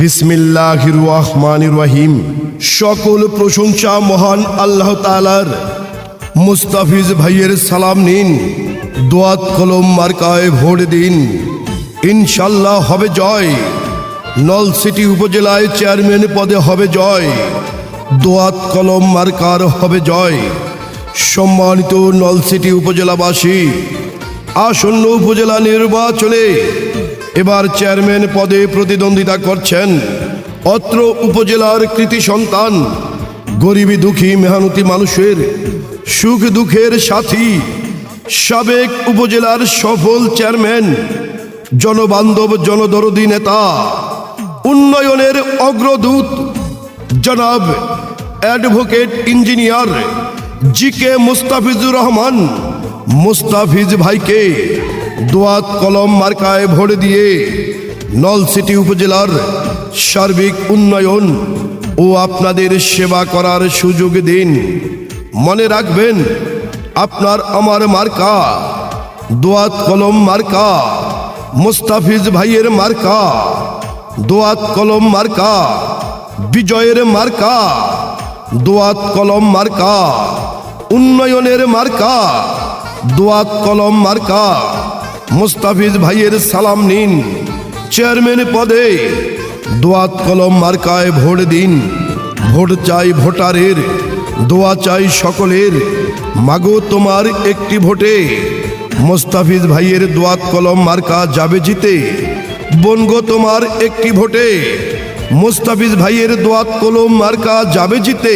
বিসমিল্লাহ রহমান রহিম সকল প্রশংসা মহান আল্লাহ তালার মুস্তাফিজ ভাইয়ের সালাম নিন। দোয়াত কলম মার্কায় ভোট দিন। ইনশাল্লাহ হবে জয়। নল সিটি উপজেলায় চেয়ারম্যান পদে হবে জয়। দোয়াত কলম মার্কার হবে জয়। সম্মানিত নলসিটি উপজেলাবাসী, আসন্ন উপজেলা নির্বাচনে এবার চেয়ারম্যান পদে প্রতিদ্বন্দ্বিতা করছেন অত্র উপজেলার কৃতি সন্তান, গরিবী দুঃখী মেহানতি মানুষের, সুখ দুঃখের সাথী, সাবেক উপজেলার সফল চেয়ারম্যান জনবান্ধব জনদরদী নেতা, উন্নয়নের অগ্রদূত, জনাব advocate engineer G K Mustafizur Rahman, Mustafiz ভাইকে। দোয়াত কলম মার্কায় ভোট দিয়ে নলসিটি উপজেলার সার্বিক উন্নয়ন ও আপনাদের সেবা করার সুযোগ দিন। মনে রাখবেন, আপনার আমার মার্কা, দোয়াত কলম মার্কা, মুস্তাফিজ ভাইয়ের মার্কা, দোয়াত কলম মার্কা, বিজয়ের মার্কা, দোয়াত কলম মার্কা, উন্নয়নের মার্কা, দোয়াত কলম মার্কা। মুস্তাফিজ ভাইয়ের সালাম নিন। চেয়ারম্যান পদে দোয়াত কলম মার্কায় ভোট দিন। ভোট চাই ভোটারের, দোয়া চাই সকলের। মাগো তোমার একটি ভোটে মোস্তাফিজ ভাইয়ের দোয়াত কলম মার্কা যাবে জিতে। বনগো তোমার একটি ভোটে মোস্তাফিজ ভাইয়ের দোয়াত কলম মার্কা যাবে জিতে।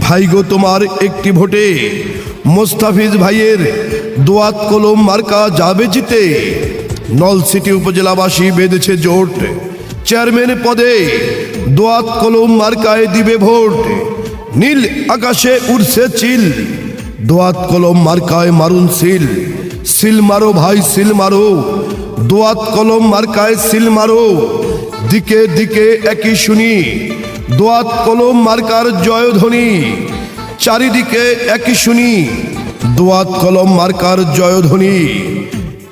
ভাইগো তোমার একটি ভোটে মোস্তাফিজ ভাইয়ের দোয়াত কলম মার্কা যাবে জিতে। নলসিটি উপজেলাবাসী বেঁধেছে জোট। চেয়ারম্যান পদে দোয়াত কলম মার্কায় দিবে ভোট। নীল আকাশে উড়ছে চিল। দোয়াত কলম মার্কায় মারুন সিল। সিল মারো ভাই, সিল মারো। দোয়াত কলম মার্কায় সিল মারো। দিকে দিকে একই শুনি। দোয়াত কলম মার্কার জয়ধ্বনি। চারিদিকে একই শুনি। দোয়াত কলম মার্কার জয়ধ্বনি।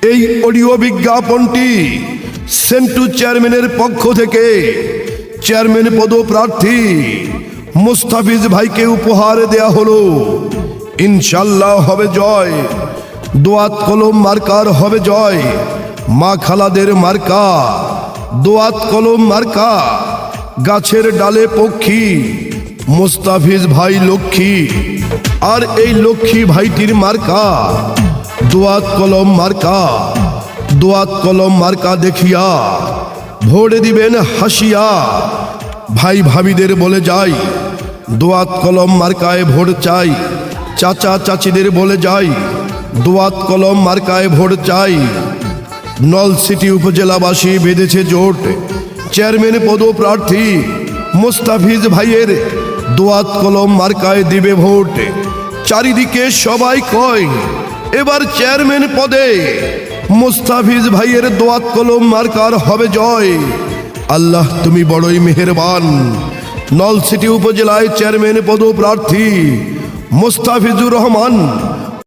এই অডিও বিজ্ঞাপনটি সেন্টু চেয়ারম্যানের পক্ষ থেকে চেয়ারম্যান পদপ্রার্থী মুস্তাফিজ ভাইকে উপহার দেয়া হলো। ইনশাল্লাহ হবে জয়। দোয়াত কলম মার্কার হবে জয়। মা খালাদের মার্কা। দোয়াত কলম মার্কা। গাছের ডালে পক্ষী। মুস্তাফিজ ভাই লক্ষ্মী। আর এই লক্ষ্মী ভাইটির মার্কা দোয়াত কলম মার্কা দোয়াত কলম মার্কা দেখিয়া ভোট দিবেন হাসিয়া। ভাই ভাবিদের বলে যাই দোয়াত কলম মার্কায় ভোট চাই। চাচা চাচিদের বলে যাই দোয়াত কলম মার্কায় ভোট চাই। নল সিটি উপজেলাবাসী বেঁধেছে জোট। চেয়ারম্যান পদপ্রার্থী মুস্তাফিজ ভাইয়ের দোয়াত কলম মার্কায় দিবে ভোট। চারিদিকে সবাই কয়, এবার চেয়ারম্যান পদে মুস্তাফিজ ভাইয়ের দোয়াত কলম মার্কার হবে জয়। আল্লাহ, তুমি বড়ই মেহেরবান। নলসিটি উপজেলায় চেয়ারম্যান পদ প্রার্থী মুস্তাফিজুর রহমান